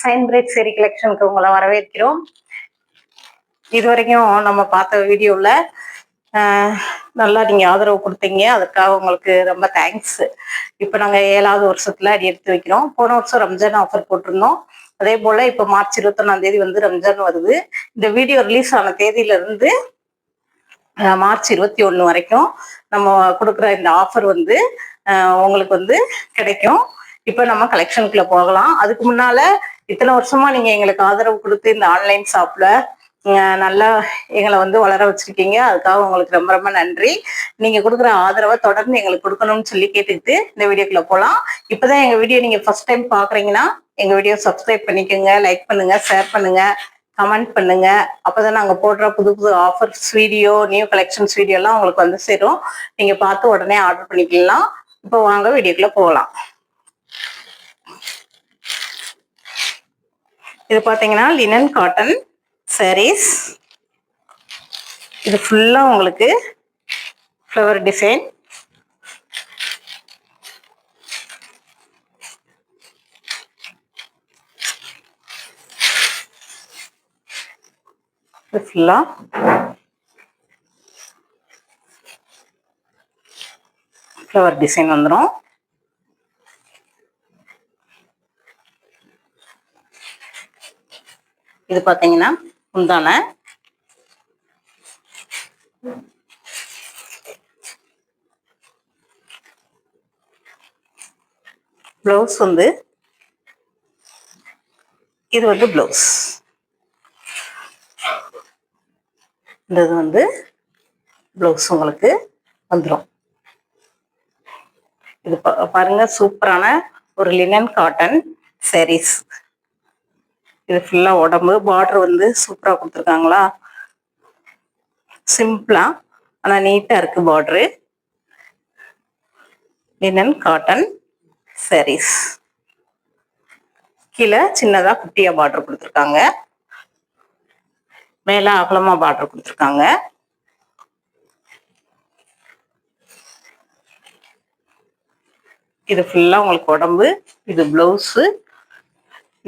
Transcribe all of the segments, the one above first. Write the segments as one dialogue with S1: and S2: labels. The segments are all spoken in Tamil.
S1: சைன் பிரேட் சேரி கலெக்ஷனுக்கு உங்களை வரவேற்கிறோம். இது வரைக்கும் நம்ம பார்த்த வீடியோவில் நல்லா நீங்கள் ஆதரவு கொடுத்தீங்க. அதுக்காக உங்களுக்கு ரொம்ப தேங்க்ஸ் இப்போ நாங்கள் ஏழாவது வருஷத்தில் அடி எடுத்து வைக்கிறோம். போன வருஷம் ரம்ஜான் ஆஃபர் போட்டிருந்தோம். அதே போல் இப்போ மார்ச் இருபத்தொன்னாம் தேதி வந்து ரம்ஜான் வருது. இந்த வீடியோ ரிலீஸ் ஆன தேதியிலேருந்து மார்ச் இருபத்தி ஒன்று வரைக்கும் நம்ம கொடுக்குற இந்த ஆஃபர் வந்து உங்களுக்கு வந்து கிடைக்கும். இப்போ நம்ம கலெக்ஷனுக்குள்ள போகலாம். அதுக்கு முன்னால இத்தனை வருஷமா நீங்க எங்களுக்கு ஆதரவு கொடுத்து இந்த ஆன்லைன் ஷாப்ல நல்லா எங்களை வந்து வளர வச்சிருக்கீங்க. அதுக்காக உங்களுக்கு ரொம்ப ரொம்ப நன்றி. நீங்க கொடுக்குற ஆதரவை தொடர்ந்து எங்களுக்கு கொடுக்கணும்னு சொல்லி கேட்டுக்கிட்டு இந்த வீடியோக்குள்ள போகலாம் இப்பதான் எங்க வீடியோ நீங்க ஃபர்ஸ்ட் டைம் பாக்குறீங்கன்னா எங்க வீடியோ சப்ஸ்கிரைப் பண்ணிக்கோங்க லைக் பண்ணுங்க ஷேர் பண்ணுங்க கமெண்ட் பண்ணுங்க. அப்பதான் நாங்க போடுற புது புது offers video new collections video எல்லாம் உங்களுக்கு வந்து சேரும். நீங்க பார்த்து உடனே ஆர்டர் பண்ணிக்கலாம். இப்போ வாங்க வீடியோக்குள்ள போகலாம். இது பாத்தீங்கன்னா லினன் காட்டன் சாரீஸ் இது ஃபுல்லா உங்களுக்கு ஃப்ளவர் டிசைன் இது ஃபுல்லா ஃப்ளவர் டிசைன் வந்துடும் இது பாத்தீங்கன்னா குந்தானை ப்ளவுஸ் வந்து இது வந்து ப்ளவுஸ் இந்த இது வந்து ப்ளவுஸ் உங்களுக்கு வந்துடும் இது பா- பாருங்க சூப்பரான ஒரு லினன் காட்டன் சாரீஸ் இது ஃபுல்லாக உடம்பு பார்டர் வந்து சூப்பராக கொடுத்துருக்காங்களா? சிம்பிளாக ஆனால் நீட்டாக இருக்குது பார்டரு லினன் காட்டன் சாரீஸ் கீழே சின்னதாக குட்டியாக பார்டர் கொடுத்துருக்காங்க. மேலே அகலமாக பார்டர் கொடுத்துருக்காங்க. இது ஃபுல்லாக உங்களுக்கு உடம்பு இது ப்ளவுஸு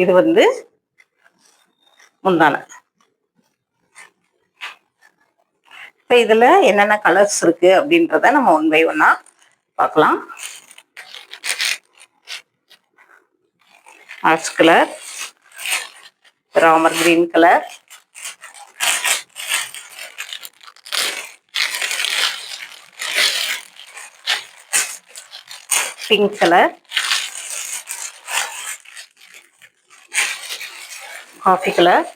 S1: இது வந்து முந்தான இப்ப இதுல என்னென்ன கலர்ஸ் இருக்கு அப்படின்றத நம்ம ஒன் பை ஒன்னா பார்க்கலாம். Ash colour Ramar green colour pink colour coffee colour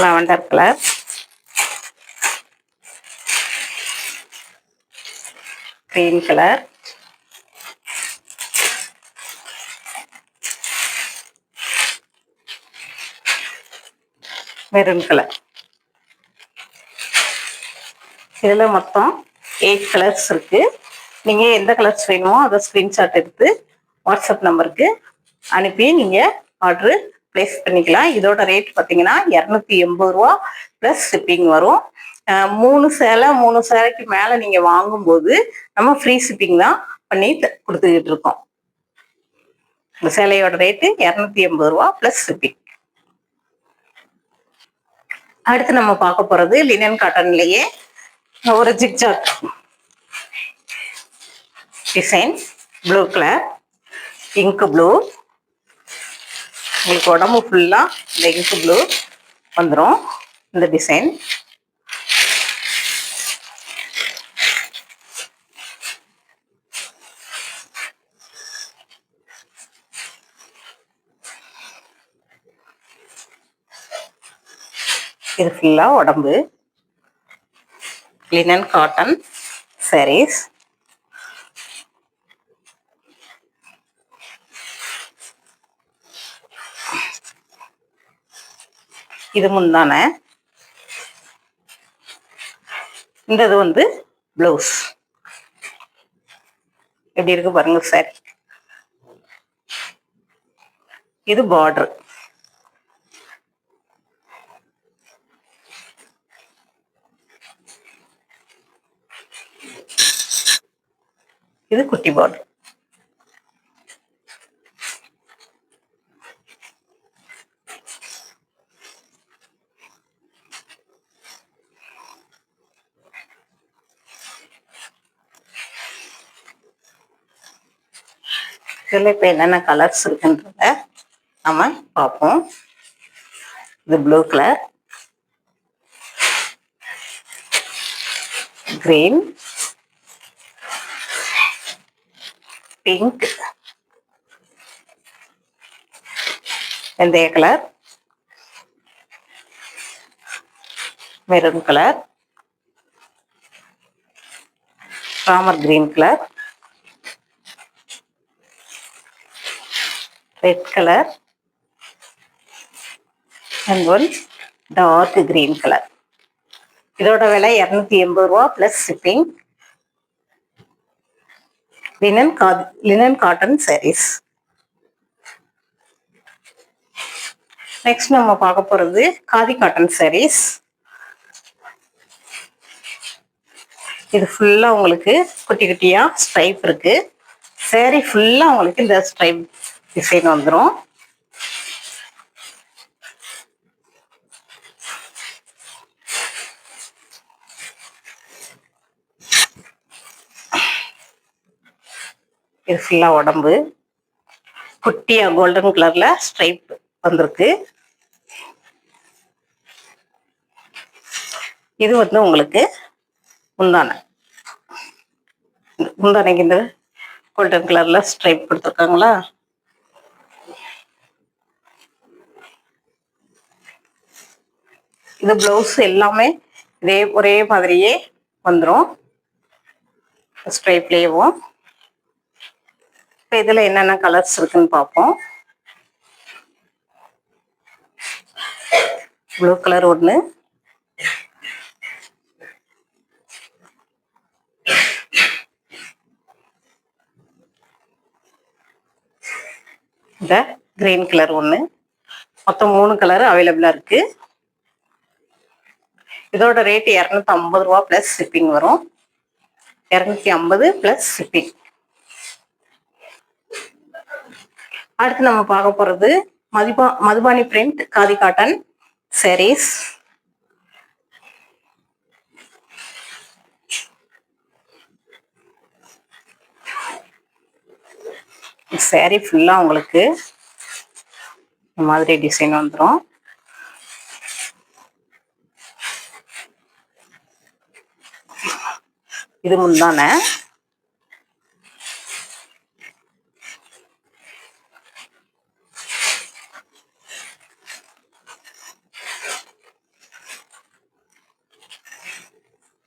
S1: lavender colour green colour maroon colour இதுல மொத்தம் எயிட் கலர்ஸ் இருக்கு. நீங்க எந்த கலர்ஸ் வேணுமோ அதை ஸ்கிரீன்ஷாட் எடுத்து வாட்ஸ்அப் நம்பருக்கு அனுப்பி நீங்க ஆர்டர் பிளேஸ் பண்ணிக்கலாம். இதோட ரேட் பார்த்தீங்கன்னா இரநூத்தி எண்பது ரூபா ப்ளஸ் ஷிப்பிங் வரும். மூணு சேலை மூணு சேலைக்கு மேல நீங்க வாங்கும்போது நம்ம ஃப்ரீ ஷிப்பிங் தான் பண்ணி த- கொடுத்துக்கிட்டு இருக்கோம். இந்த சேலையோட ரேட்டு இரநூத்தி எண்பது ரூபா ப்ளஸ் ஷிப்பிங் அடுத்து நம்ம பார்க்க போறது லினன் காட்டன்லயே ஒரு zigzag design blue colour pink blue உங்களுக்கு உடம்பு ஃபுல்லாக இந்த இங்க் ப்ளூ வந்துடும் இந்த டிசைன் இது ஃபுல்லாக உடம்பு. லினன் காட்டன் சாரீஸ் இது முந்தான. இந்த இது வந்து பிளவுஸ் எப்படி இருக்கு பாருங்க சார் இது பார்டர் இது குட்டி பார்டர் இதில் இப்போ என்னென்ன கலர்ஸ் இருக்குன்றத நம்ம பார்ப்போம். இது ப்ளூ கலர் கிரீன் பிங்க் வெந்தய colour maroon colour Ramar green colour red colour and one dark green colour இதோட விலை இரநூத்தி எண்பது ரூபா பிளஸ் ஷிப்பிங் லினன் கா லினன் காட்டன் சாரீஸ் நெக்ஸ்ட் நம்ம பார்க்க போறது காதி காட்டன் சாரீஸ் இது ஃபுல்லா உங்களுக்கு குட்டி குட்டியா ஸ்ட்ரைப் இருக்கு. சேரீ ஃபுல்லா உங்களுக்கு இந்த ஸ்ட்ரைப் டிசைன் வந்துடும் இது ஃபுல்லா உடம்பு. குட்டியா கோல்டன் கலர்ல ஸ்ட்ரைப் வந்திருக்கு. இது வந்து உங்களுக்கு முந்தானை. இந்த முந்தானைக்கு இந்த கோல்டன் கலர்ல ஸ்ட்ரைப் கொடுத்துருக்காங்களா? இது பிளவுஸ் எல்லாமே இதே ஒரே மாதிரியே வந்துடும் ஸ்ட்ரைப்லேயும் இப்போ இதில் என்னென்ன கலர்ஸ் இருக்குன்னு பார்ப்போம். ப்ளூ கலர் ஒன்று இந்த கிரீன் கலர் ஒன்று மொத்தம் மூணு கலர் அவைலபிளாக இருக்கு. இதோட ரேட் இரநூத்தி ஐம்பது ரூபா ப்ளஸ் ஷிப்பிங் வரும். இரநூத்தி ஐம்பது ப்ளஸ் ஷிப்பிங் அடுத்து நம்ம பார்க்க போறது மதிபா Madhubani print khadi cotton sarees. saree ஃபுல்லா உங்களுக்கு இந்த மாதிரி டிசைன் வந்துடும் இது முந்தான.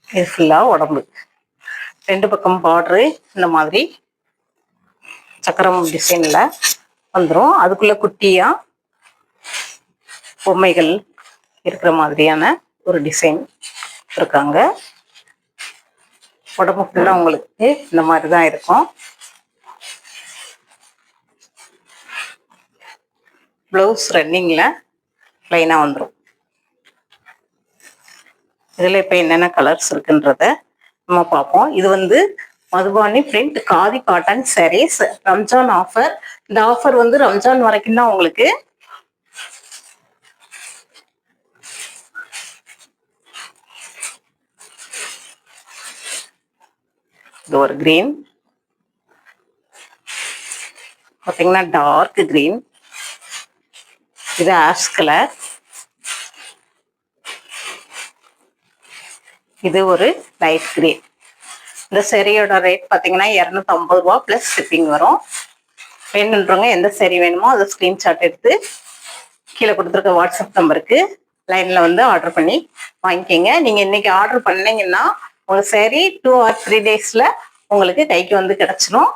S1: இது ஃபுல்லா உடம்பு. ரெண்டு பக்கம் பார்டரு இந்த மாதிரி சக்கரம் டிசைன்ல வந்துடும் அதுக்குள்ள குட்டியா பொம்மைகள் இருக்கிற மாதிரியான ஒரு டிசைன் இருக்காங்க. உடம்பு ஃபுல்லாக உங்களுக்கு இந்த மாதிரி தான் இருக்கும் ப்ளவுஸ் ரன்னிங்கில் ப்ளைனாக வந்துடும் இதில் இப்போ என்னென்ன கலர்ஸ் இருக்குன்றத நம்ம பார்ப்போம். இது வந்து Madhubani print khadi cotton sarees Ramzan offer இந்த ஆஃபர் வந்து ரம்ஜான் வரைக்கும் தான் உங்களுக்கு இது ஒரு கிரீன் பார்த்தீங்கன்னா டார்க் கிரீன் இது ஆஷ் கலர் இது ஒரு லைட் கிரீன் இந்த சரியோட ரேட் பார்த்தீங்கன்னா இரநூத்தம்பது ரூபா ப்ளஸ் ஷிப்பிங் வரும். வேணுன்றவங்க எந்த சரி வேணுமோ அதை ஸ்க்ரீன்ஷாட் எடுத்து கீழே கொடுத்துருக்க வாட்ஸ்அப் நம்பருக்கு லைனில் வந்து ஆர்டர் பண்ணி வாங்கிக்கோங்க. நீங்கள் இன்னைக்கு ஆர்டர் பண்ணீங்கன்னா உங்கள் சரி டூ ஆர் த்ரீ டேஸில் உங்களுக்கு கைக்கு வந்து கிடைச்சிடும்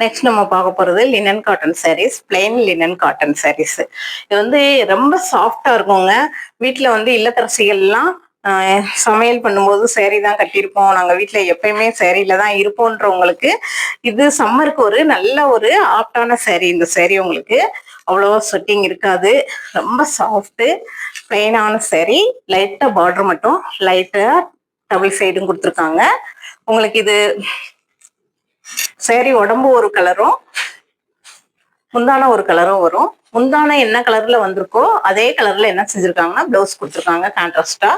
S1: நெக்ஸ்ட் நம்ம பார்க்க போகிறது linen cotton sarees plain linen cotton sarees இது வந்து ரொம்ப சாஃப்டாக இருக்குங்க. வீட்டில் வந்து இல்லத்தரசிகள்லாம் சமையல் பண்ணும்போது சேரீ தான் கட்டியிருப்போம். நாங்கள் வீட்டில் எப்பயுமே சேரீல தான் இருப்போன்றவங்களுக்கு இது சம்மருக்கு ஒரு நல்ல ஒரு ஆப்டான சேரீ இந்த சேரீ உங்களுக்கு அவ்வளோவா செட்டிங் இருக்காது. ரொம்ப சாஃப்ட்டு பிளெயினான சரி லைட்டாக பார்டர் மட்டும் லைட்டாக டபுள் சைடும் கொடுத்துருக்காங்க. உங்களுக்கு இது சரி உடம்பு ஒரு கலரும் முந்தான ஒரு கலரும் வரும். முந்தான என்ன கலர்ல வந்திருக்கோ அதே கலர்ல என்ன செஞ்சிருக்காங்கன்னா பிளவுஸ் கொடுத்துருக்காங்க கான்ட்ராஸ்டா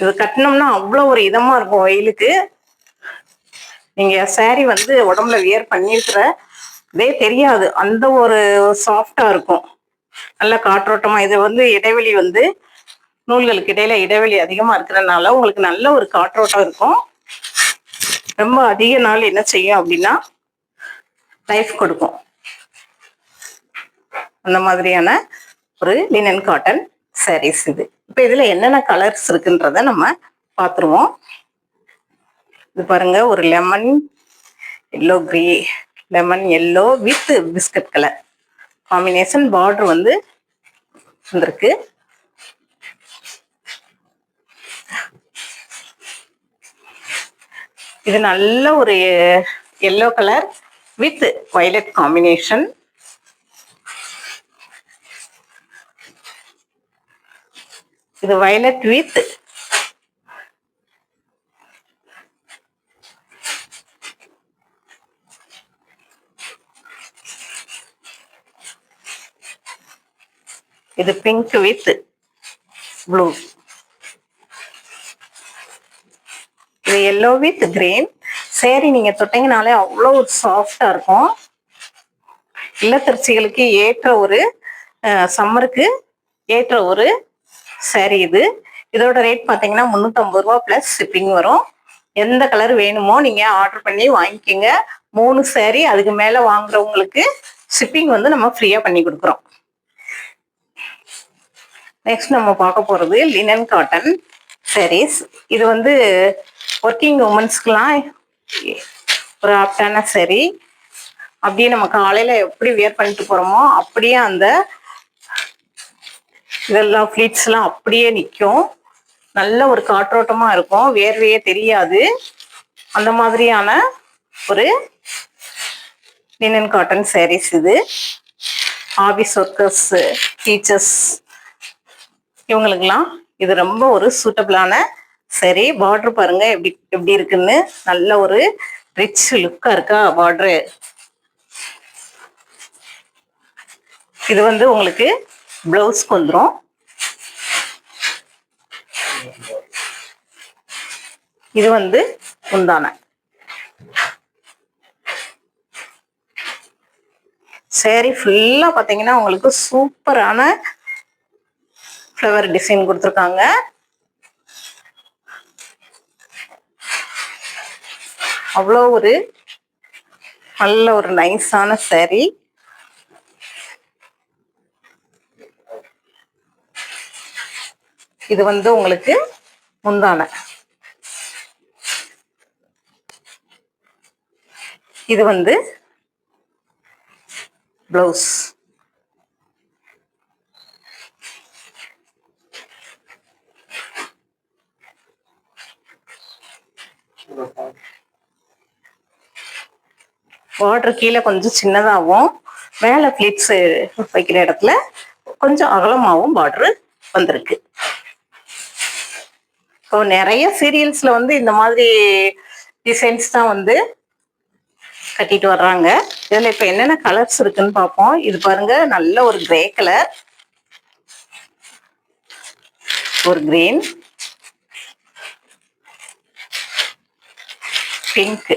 S1: இது கட்டினோம்னா அவ்வளோ ஒரு இதமா இருக்கும் வெயிலுக்கு. நீங்க சாரி வந்து உடம்புல வியர் பண்ணியிருக்கிற இதே தெரியாது. அந்த ஒரு சாஃப்டா இருக்கும். நல்ல காற்றோட்டமா இது வந்து இடைவெளி வந்து நூல்களுக்கு இடையில இடைவெளி அதிகமா இருக்கிறதுனால உங்களுக்கு நல்ல ஒரு காற்றோட்டம் இருக்கும். ரொம்ப அதிக நாள் என்ன செய்யும் அப்படின்னா லைஃப் கொடுக்கும். அந்த மாதிரியான ஒரு லினன் காட்டன் சாரீஸ் இது. இப்போ இதுல என்னென்ன கலர்ஸ் இருக்குன்றத நம்ம பார்த்துருவோம். இது பாருங்க ஒரு lemon yellow grey lemon yellow with biscuit colour combination border வந்து வந்திருக்கு. இது நல்ல ஒரு yellow colour with violet combination இது வயலட் வித் இது பிங்க் வித் ப்ளூ இது எல்லோ வித் கிரீன் சேரீ நீங்க தொட்டீங்கனாலே அவ்வளோ ஒரு சாஃப்டா இருக்கும். இல்லத்தரசிகளுக்கு ஏற்ற ஒரு சம்மருக்கு ஏற்ற ஒரு saree இது. இதோட ரேட் பார்த்தீங்கன்னா முந்நூற்றம்பது ரூபா ப்ளஸ் ஷிப்பிங் வரும். எந்த கலர் வேணுமோ நீங்கள் ஆர்டர் பண்ணி வாங்கிக்கோங்க. மூணு சேரீ அதுக்கு மேலே வாங்குறவங்களுக்கு ஷிப்பிங் வந்து நம்ம ஃப்ரீயாக பண்ணி கொடுக்குறோம். நெக்ஸ்ட் நம்ம பார்க்க போகிறது லினன் காட்டன் sarees. இது வந்து ஒர்க்கிங் உமன்ஸ்க்குலாம் ஒரு ஆப்டான சரி அப்படியே நம்ம காலையில் எப்படி வியர் பண்ணிட்டு போகிறோமோ அப்படியே அந்த இதெல்லாம் ஃப்ளீட்ஸ்லாம் அப்படியே நிற்கும் நல்ல ஒரு காற்றோட்டமாக இருக்கும். வேர்வையே தெரியாது. அந்த மாதிரியான ஒரு லினன் காட்டன் சாரீஸ் இது. ஆபீஸ் ஒர்க்கர்ஸு டீச்சர்ஸ் இவங்களுக்கெல்லாம் இது ரொம்ப ஒரு சூட்டபிளான சரி பார்டர் பாருங்க எப்படி எப்படி இருக்குன்னு. நல்ல ஒரு ரிச் லுக்கா இருக்கா பார்டரு இது வந்து உங்களுக்கு பிளவுஸ்க்கு வந்துடும் இது வந்து உந்தான. சேரீ ஃபுல்லாக பார்த்தீங்கன்னா உங்களுக்கு சூப்பரான ஃப்ளவர் டிசைன் கொடுத்துருக்காங்க. அவ்வளோ ஒரு நல்ல ஒரு நைஸான சேரீ இது வந்து உங்களுக்கு முந்தான. இது வந்து பிளவுஸ் பார்டர் கீழே கொஞ்சம் சின்னதாகவும் மேலே பிளிட்ஸ் வைக்கிற இடத்துல கொஞ்சம் அகலமாகவும் பார்டரு வந்திருக்கு. இப்போ நிறைய சீரியல்ஸில் வந்து இந்த மாதிரி டிசைன்ஸ் தான் வந்து கட்டிட்டு வர்றாங்க. இதில் இப்போ என்னென்ன கலர்ஸ் இருக்குன்னு பார்ப்போம். இது பாருங்க நல்ல ஒரு கிரே கலர் ஒரு கிரீன் பிங்க்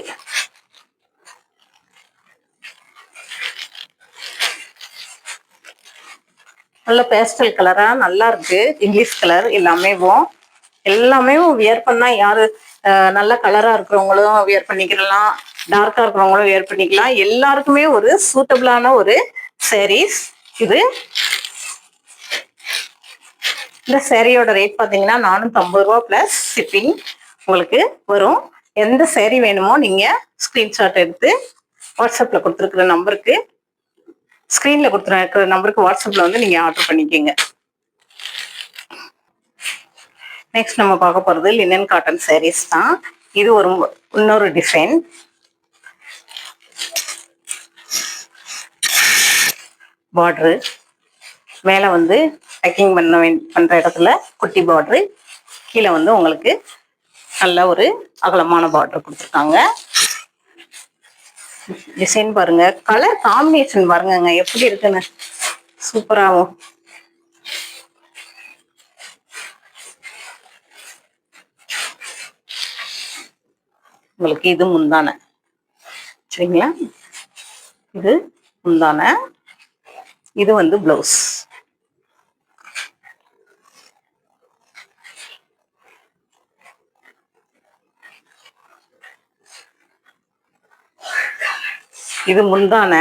S1: நல்ல பேஸ்டல் கலரா நல்லா இருக்கு. இங்கிலீஷ் கலர் எல்லாமே எல்லாமே வியர் பண்ணா யாரு நல்ல கலரா இருக்கிறவங்களும் வியர் பண்ணிக்கலாம். டார்க்கா இருக்கிறவங்களும் வியர் பண்ணிக்கலாம். எல்லாருக்குமே ஒரு சூட்டபிளான ஒரு சாரீஸ் இது இந்த சேரீயோட ரேட் பார்த்தீங்கன்னா நானூற்றம்பது ரூபா ப்ளஸ் ஷிப்பிங் உங்களுக்கு வரும். எந்த சேரீ வேணுமோ நீங்கள் ஸ்க்ரீன்ஷாட் எடுத்து வாட்ஸ்அப்பில் கொடுத்துருக்குற நம்பருக்கு ஸ்க்ரீனில் கொடுத்துருக்கிற நம்பருக்கு வாட்ஸ்அப்பில் வந்து நீங்கள் ஆர்டர் பண்ணிக்கோங்க. நெக்ஸ்ட் நம்ம பார்க்க போகிறது லினன் காட்டன் சாரீஸ் தான். இது ஒரு இன்னொரு டிசைன் பார்டரு மேலே வந்து பேக்கிங் பண்ண வேண் பண்ணுற இடத்துல குட்டி பார்டரு கீழே வந்து உங்களுக்கு நல்ல ஒரு அகலமான பார்டர் கொடுத்துருக்காங்க. டிசைன் பாருங்க. கலர் காம்பினேஷன் பாருங்கங்க. எப்படி இருக்குன்னு? சூப்பராகவும் உங்களுக்கு இது முந்தான. சரிங்களா? இது முந்தான. இது வந்து பிளவுஸ் இது முந்தான.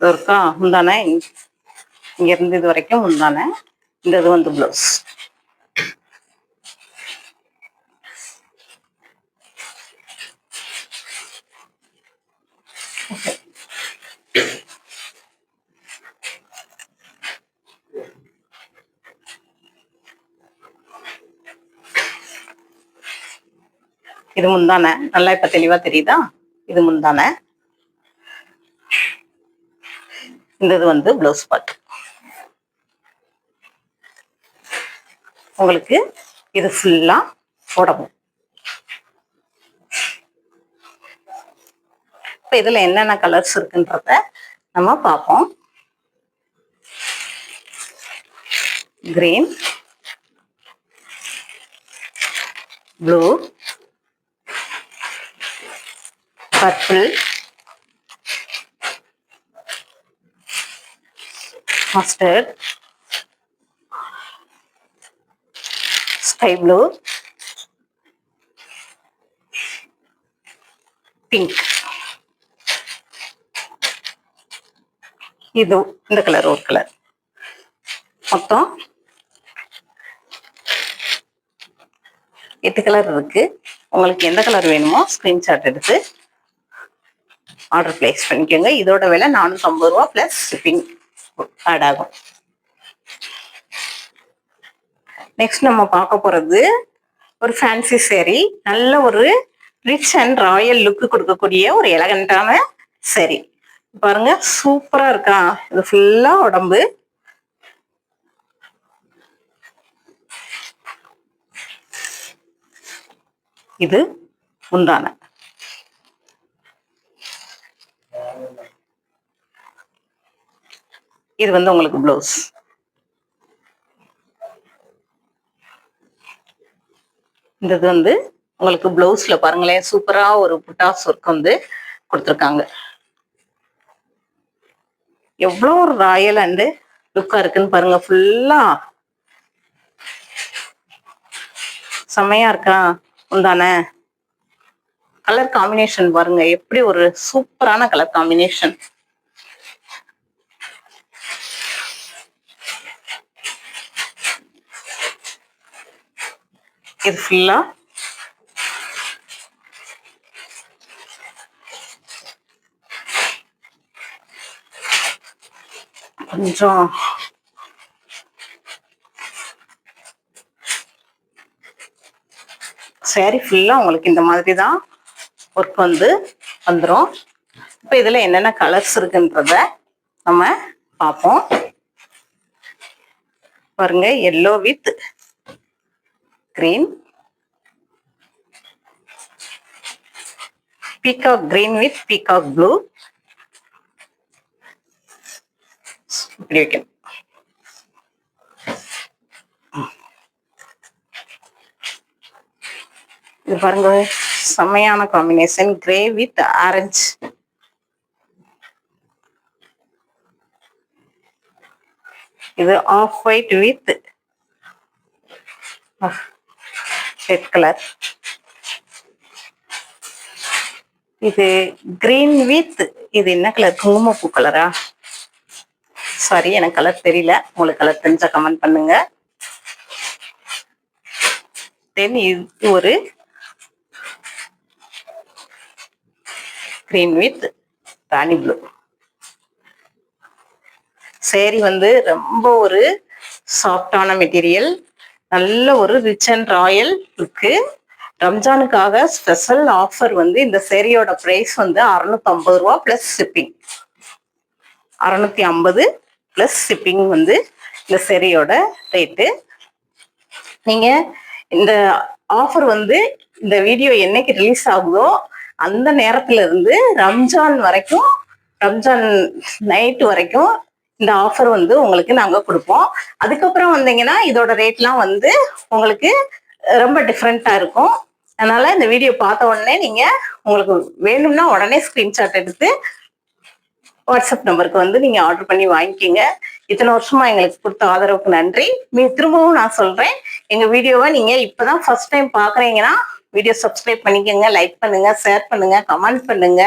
S1: இது இருக்கா முந்தான. இங்க இருந்து இது வரைக்கும் முந்தான. இந்த இது வந்து பிளவுஸ் முந்தான. நல்லா இப்ப தெளிவா தெரியுதா? இது முந்தானே. இந்த இது வந்து பிளவுஸ் பார்ட் உங்களுக்கு இது ஃபுல்லா போடவும் இப்ப இதுல என்னென்ன கலர்ஸ் இருக்குன்றத நம்ம பார்ப்போம். Green blue purple. Mustard. Sky blue. Pink. இது இந்த கலர் ஒரு கலர். மொத்தம் எட்டு கலர் இருக்கு. உங்களுக்கு எந்த கலர் வேணுமோ ஸ்கிரீன்ஷாட் எடுத்து ஆர்டர் பிளேஸ் பண்ணிக்கோங்க. இதோட விலை நானூற்றம்பது ஐம்பது ரூபா ப்ளஸ் ஷிப்பிங் ஆட் ஆகும். நெக்ஸ்ட் நம்ம பார்க்க போகிறது ஒரு ஃபேன்சி சேரீ நல்ல ஒரு ரிச் அண்ட் ராயல் லுக்கு கொடுக்கக்கூடிய ஒரு எலகண்டான சரி பாருங்க சூப்பரா இருக்கா? இது ஃபுல்லா உடம்பு. இது உண்டான இது வந்து உங்களுக்கு ப்ளவுஸ் இந்த இது வந்து உங்களுக்கு ப்ளவுஸ்ல பாருங்களேன் சூப்பரா ஒரு புட்டாஸ் ஒர்க் வந்து கொடுத்துருக்காங்க. எவ்வளோ ஒரு ராயல் அண்டு லுக்கா இருக்குன்னு பாருங்க ஃபுல்லா செம்மையா இருக்கா? உண்டானே? கலர் காம்பினேஷன் பாருங்க. எப்படி ஒரு சூப்பரான கலர் காம்பினேஷன் இது ஃபுல்லா கொஞ்சம் சாரி ஃபுல்லா உங்களுக்கு இந்த மாதிரி தான் ஒர்க் வந்து வந்துடும் இப்போ இதுல என்னென்ன கலர்ஸ் இருக்குன்றத நம்ம பார்ப்போம். பாருங்க yellow with green peacock green with peacock blue இப்படி வைக்கணும். இது பாருங்க. செம்மையான காம்பினேஷன் கிரே வித் ஆரஞ்சு இது off white with red colour இது கிரீன் வித் இது என்ன கலர் குங்குமப்பூ கலரா சாரி எனக்கு கலர் தெரியல. உங்களுக்கு கலர் தெரிஞ்சா கமெண்ட் பண்ணுங்க. தென் இது ஒரு green with Rani blue saree வந்து ரொம்ப ஒரு சாஃப்டான மெட்டீரியல் நல்ல ஒரு ரிச் அண்ட் ராயல் லுக்கு ரம்ஜானுக்காக ஸ்பெஷல் ஆஃபர் வந்து இந்த சேரீயோட ப்ரைஸ் வந்து அறுநூத்தி ஐம்பது ரூபா பிளஸ் ஷிப்பிங் அறுநூத்தி ஐம்பது பிளஸ் ஷிப்பிங் வந்து இந்த சேரியோட ரேட்டு நீங்க இந்த ஆஃபர் வந்து இந்த வீடியோ என்னைக்கு ரிலீஸ் ஆகுதோ அந்த நேரத்துல இருந்து ரம்ஜான் வரைக்கும் ரம்ஜான் நைட் வரைக்கும் இந்த ஆஃபர் வந்து உங்களுக்கு நாங்க கொடுப்போம். அதுக்கப்புறம் வந்தீங்கன்னா இதோட ரேட்லாம் வந்து உங்களுக்கு ரொம்ப டிஃப்ரெண்டா இருக்கும். அதனால இந்த வீடியோ பார்த்த உடனே நீங்க உங்களுக்கு வேணும்னா உடனே ஸ்கிரீன்ஷாட் எடுத்து வாட்ஸ்அப் நம்பருக்கு வந்து நீங்க ஆர்டர் பண்ணி வாங்கிக்கிங்க. இத்தனை வருஷமா எங்களுக்கு கொடுத்த ஆதரவுக்கு நன்றி. மீ திரும்பவும் நான் சொல்றேன் எங்க வீடியோவை நீங்க இப்பதான் ஃபர்ஸ்ட் டைம் பாக்குறீங்கன்னா வீடியோ சப்ஸ்கிரைப் பண்ணிக்கோங்க லைக் பண்ணுங்க ஷேர் பண்ணுங்க கமெண்ட் பண்ணுங்க.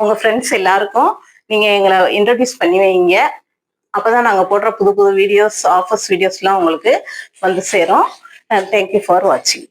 S1: உங்க ஃப்ரெண்ட்ஸ் எல்லாருக்கும் நீங்க எங்களை இன்ட்ரடியூஸ் பண்ணி வைங்க. அப்பதான் நாங்க போடுற புது புது வீடியோஸ் ஆஃபர்ஸ் வீடியோஸ்லாம் உங்களுக்கு வந்து சேரும். தேங்க்யூ ஃபார் வாட்சிங்